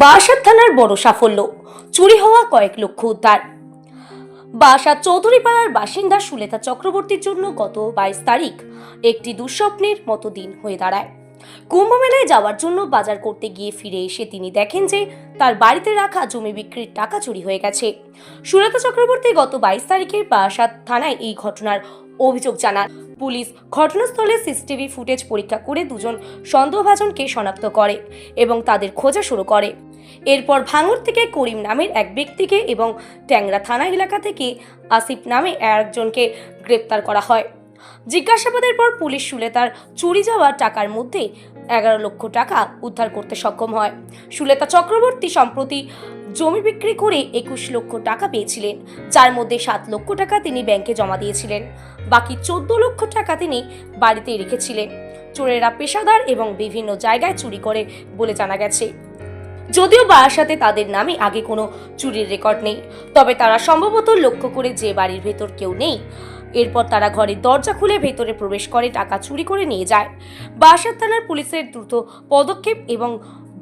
বারাসাত থানার বড় সাফল্য। চুরি হওয়া কয়েক লক্ষ উদ্ধার। বাসাত চৌধুরীপাড়ার বাসিন্দা সুলেতা চক্রবর্তীর জন্য গত বাইশ তারিখ একটি দুঃস্বপ্নের মতো দিন হয়ে দাঁড়ায়। কুম্ভ মেলায় যাওয়ার জন্য বাজার করতে গিয়ে ফিরে এসে তিনি দেখেন যে তার বাড়িতে রাখা জমি বিক্রির টাকা চুরি হয়ে গেছে। সুলেখা চক্রবর্তী গত বাইশ তারিখের বারাসাত থানায় এই ঘটনার অভিযোগ জানান। পুলিশ ঘটনাস্থলে সিসিটিভি ফুটেজ পরীক্ষা করে দুজন সন্দেহভাজনকে শনাক্ত করে এবং তাদের খোঁজা শুরু করে। এরপর ভাঙড় থেকে করিম নামের এক ব্যক্তিকে এবং ট্যাংরা থানা এলাকা থেকে আসিফ নামে একজনকে গ্রেপ্তার করা হয়। জিজ্ঞাসাবাদের পর পুলিশ সুলেতার চুরি যাওয়া টাকার মধ্যে এগারো লক্ষ টাকা উদ্ধার করতে সক্ষম হয়। সুলেতা চক্রবর্তী সম্প্রতি জমি বিক্রি করে একুশ লক্ষ টাকা পেয়েছিলেন, যার মধ্যে সাত লক্ষ টাকা তিনি ব্যাংকে জমা দিয়েছিলেন। বাকি চোদ্দ লক্ষ টাকা তিনি বাড়িতে রেখেছিলেন। চোরেরা পেশাদার এবং বিভিন্ন জায়গায় চুরি করে বলে জানা গেছে। যদিও বারাসাতে তাদের নামে আগে কোনো চুরির রেকর্ড নেই, তবে তারা সম্ভবত লক্ষ্য করে যে বাড়ির ভেতর কেউ নেই। এরপর তারা ঘরের দরজা খুলে ভেতরে প্রবেশ করে, টাকা চুরি করে নিয়ে যায়। বারাসাত থানার পুলিশের দ্রুত পদক্ষেপ এবং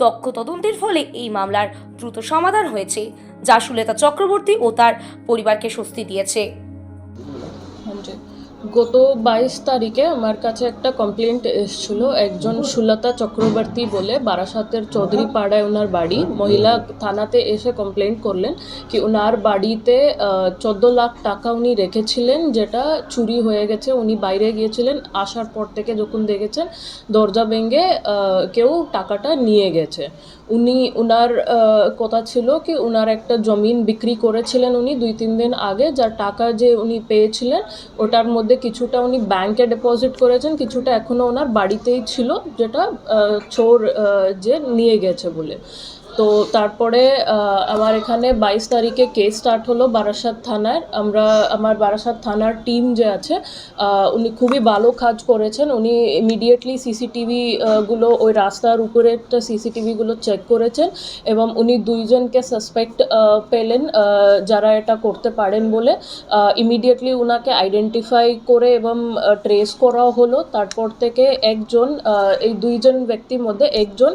দক্ষ তদন্তের ফলে এই মামলার দ্রুত সমাধান হয়েছে, যা সুলেতা চক্রবর্তী ও তার পরিবারকে স্বস্তি দিয়েছে। গত বাইশ তারিখে আমার কাছে একটা কমপ্লেন্ট এসেছিল। একজন সুলতা চক্রবর্তী বলে বারাসাতের চৌধুরী পাড়ায় ওনার বাড়ি। মহিলা থানাতে এসে কমপ্লেন্ট করলেন কি ওনার বাড়িতে চোদ্দ লাখ টাকা উনি রেখেছিলেন, যেটা চুরি হয়ে গেছে। উনি বাইরে গিয়েছিলেন, আসার পর থেকে যখন দেখেছেন দরজা ভেঙে কেউ টাকাটা নিয়ে গেছে। উনি, উনার কথা ছিল কি উনার একটা জমিন বিক্রি করেছিলেন উনি দুই, তিন দিন আগে। যার টাকা যে উনি পেয়েছিলেন, ওটার মধ্যে কিছুটা উনি ব্যাংকে ডিপোজিট করেছেন, কিছুটা এখনও ওনার বাড়িতেই ছিল, যেটা চোর যে নিয়ে গেছে বলে। তো তারপরে আমার এখানে বাইশ তারিখে কেস স্টার্ট হলো বারাসাত থানার। আমরা, আমার বারাসাত থানার টিম যে আছে উনি খুবই ভালো কাজ করেছেন। উনি ইমিডিয়েটলি সিসিটিভিগুলো ওই রাস্তার উপরে একটা সিসিটিভিগুলো চেক করেছেন এবং উনি দুইজনকে সাসপেক্ট পেলেন যারা এটা করতে পারেন বলে। ইমিডিয়েটলি ওনাকে আইডেন্টিফাই করে এবং ট্রেস করা হলো। তারপর থেকে একজন এই দুইজন ব্যক্তির মধ্যে একজন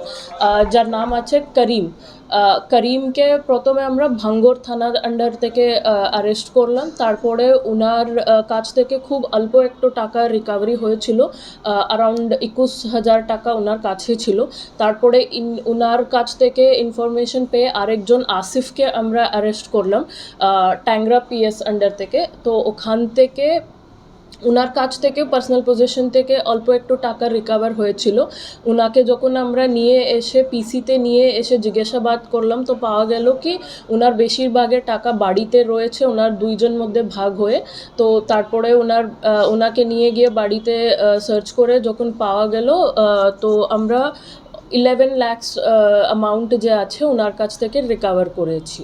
যার নাম আছে করিম। আহ, করিমকে প্রথমে আমরা ভাঙ্গর থানার আন্ডার থেকে অ্যারেস্ট করলাম। তারপরে ওনার কাছ থেকে খুব অল্প একটু টাকা রিকভারি হয়েছিল অ্যারাউন্ড একুশ হাজার টাকা ওনার কাছে ছিল। তারপরে ইন ওনার কাছ থেকে ইনফরমেশন পেয়ে আরেকজন আসিফকে আমরা অ্যারেস্ট করলাম ট্যাংরা পিএস আন্ডার থেকে। তো ওখান থেকে ওনার কাছ থেকে পার্সোনাল পজিশন থেকে অল্প একটু টাকা রিকভার হয়েছিল। ওনাকে যখন আমরা নিয়ে এসে পিসিতে নিয়ে এসে জিজ্ঞাসাবাদ করলাম, তো পাওয়া গেল কি ওনার বেশিরভাগের টাকা বাড়িতে রয়েছে ওনার দুইজন মধ্যে ভাগ হয়ে। তো তারপরে ওনার ওনাকে নিয়ে গিয়ে বাড়িতে সার্চ করে যখন পাওয়া গেল তো আমরা ইলেভেন ল্যাক্স অ্যামাউন্ট যে আছে ওনার কাছ থেকে রিকভার করেছি।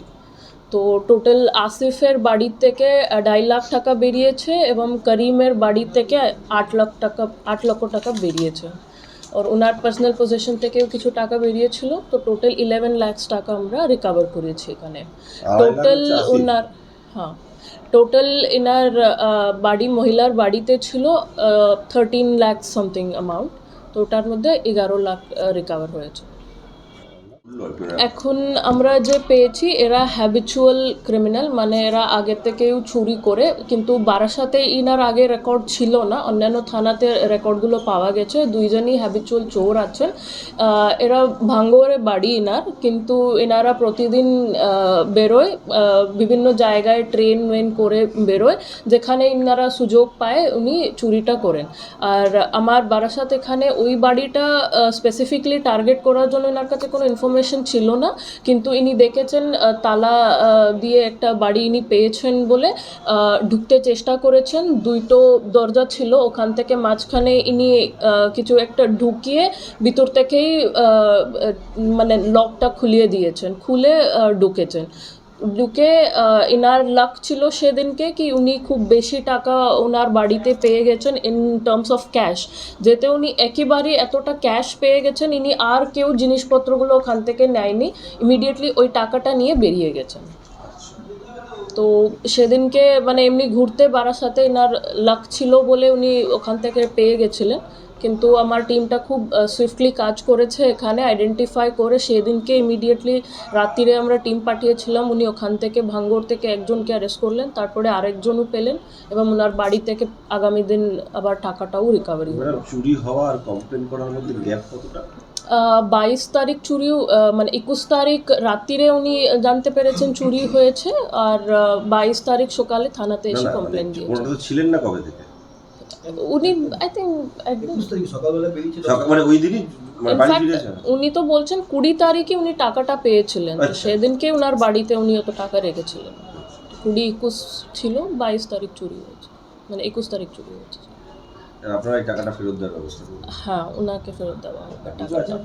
তো টোটাল আসিফের বাড়ির থেকে আড়াই লাখ টাকা বেরিয়েছে এবং করিমের বাড়ি থেকে আট লাখ টাকা আট লক্ষ টাকা বেরিয়েছে। আর ওনার পার্সোনাল পজিশন থেকেও কিছু টাকা বেরিয়েছিল। তো টোটাল ইলেভেন ল্যাক্স টাকা আমরা রিকভার করেছি এখানে। টোটাল ওনার হ্যাঁ টোটাল এনার বাড়ি মহিলার বাড়িতে ছিল থার্টিন ল্যাক্স সামথিং অ্যামাউন্ট তো ওটার মধ্যে এগারো লাখ রিকভার হয়েছে। এখন আমরা যে পেয়েছি, এরা হ্যাবিচুয়াল ক্রিমিনাল মানে এরা আগের থেকেও চুরি করে, কিন্তু বারাসাতে ইনার আগে রেকর্ড ছিল না। অন্যান্য থানাতে রেকর্ডগুলো পাওয়া গেছে। দুইজনই হ্যাবিচুয়াল চোর আছেন। এরা ভাঙ্গরে বাড়ি ইনার, কিন্তু এনারা প্রতিদিন বেরোয় বিভিন্ন জায়গায় ট্রেন ওয়েন করে বেরোয়, যেখানে ইনারা সুযোগ পায় উনি চুরিটা করেন। আর আমার বারাসাত এখানে ওই বাড়িটা স্পেসিফিকলি টার্গেট করার জন্য এনার কাছে কোনো ইনফরমেশন ছিল না, কিন্তু ইনি দেখেছেন তালা দিয়ে একটা বাড়ি ইনি পেয়েছেন বলে ঢুকতে চেষ্টা করেছেন। দুইটো দরজা ছিল, ওখান থেকে মাঝখানে ইনি কিছু একটা ঢুকিয়ে ভিতর থেকেই মানে লকটা খুলিয়ে দিয়েছেন, খুলে ঢুকেছেন। আহ, এনার লাক ছিল সেদিনকে কি উনি খুব বেশি টাকা ওনার বাড়িতে পেয়ে গেছেন ইন টার্মস অফ ক্যাশ যেতে উনি একেবারে এতটা ক্যাশ পেয়ে গেছেন ইনি আর কেউ জিনিসপত্রগুলো ওখান থেকে নেয়নি ইমিডিয়েটলি ওই টাকাটা নিয়ে বেরিয়ে গেছেন। তো সেদিনকে মানে এমনি ঘুরতে বাড়ার সাথে এনার লাক ছিল বলে উনি ওখান থেকে পেয়ে গেছিলেন। কিন্তু আমার টিমটা খুব সুইফটলি কাজ করেছে এখানে আইডেন্টিফাই করে সেদিনকে ইমিডিয়েটলি রাত্রিরে আমরা টিম পাঠিয়েছিলাম। উনি ওখান থেকে ভাঙ্গর থেকে একজনকে অ্যারেস্ট করলেন তারপরে আরেকজনও পেলেন এবং ওনার বাড়ি থেকে আগামী দিন আবার টাকাটাও রিকভারি চুরি হওয়া আর কমপ্লেন করার মধ্যে গ্যাপ কতটা? বাইশ তারিখ চুরিও মানে একুশ তারিখ রাত্রিরে উনি জানতে পেরেছেন চুরি হয়েছে আর বাইশ তারিখ সকালে থানাতে এসে কমপ্লেন মানে দিয়েছেন ছিলেন না কবে থেকে? উনি আই থিঙ্ক একদম সকাল মানে ওই দিনই মানে বাড়ি ইনফ্যাক্ট ফিরেছেন উনি তো বলছেন কুড়ি তারিখে উনি টাকাটা পেয়েছিলেন। আচ্ছা। সেদিনকে ওনার বাড়িতে উনি অত টাকা রেখেছিলেন। কুড়ি একুশ ছিল বাইশ তারিখ চুরি হয়েছে। মানে একুশ তারিখ চুরি হয়েছে। আপনারা এই টাকাটা ফেরত দেওয়ার ব্যবস্থা হ্যাঁ ওনাকে ফেরত দেওয়া হবে টাকাটা।